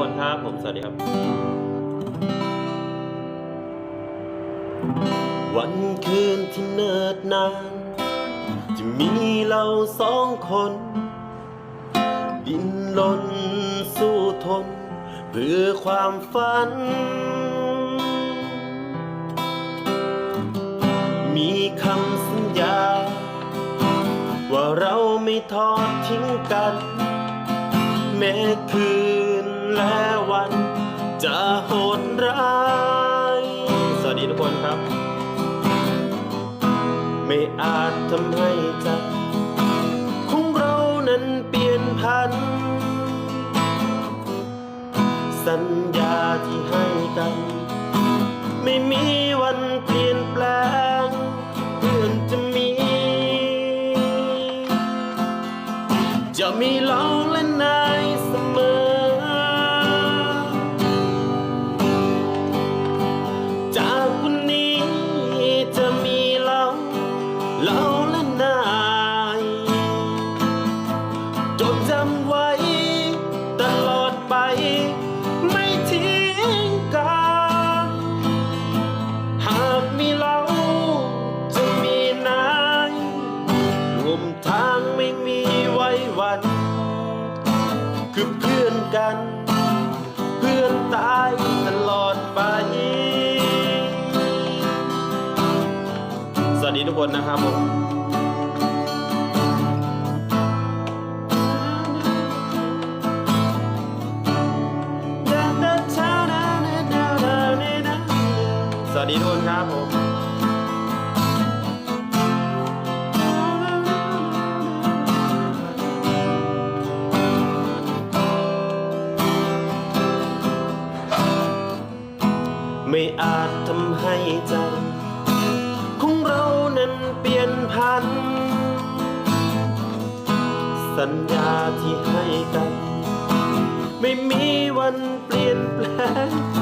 ครับผม สวัสดีครับ วันคืนที่เนิดนาน จะมีเราสองคน ดินลนสู้ทน เพื่อความฝัน มีคำสัญญา ว่าเราไม่ทอดทิ้งกัน แม้คืน และวันจะโหดร้าย สวัสดีทุกคนครับ ไม่อาจทำให้ใจของเรานั้นเปลี่ยนพัน สัญญาที่ให้กัน ไม่มีวันเปลี่ยนแปลงเพื่อนจะมี จะมีเรา เราและนายจดจำไว้ ตลอดไป ไม่ทิ้งกัน หากมีเราจะมีนายรวมทางไม่มีไว้วัน คือเพื่อนกัน ดีทุกคนนะครับผมสวัสดีทุกคนครับผมไม่อาจทำให้ใจ นั้นเปลี่ยนพัน สัญญาที่ให้กัน ไม่มีวันเปลี่ยนแปลง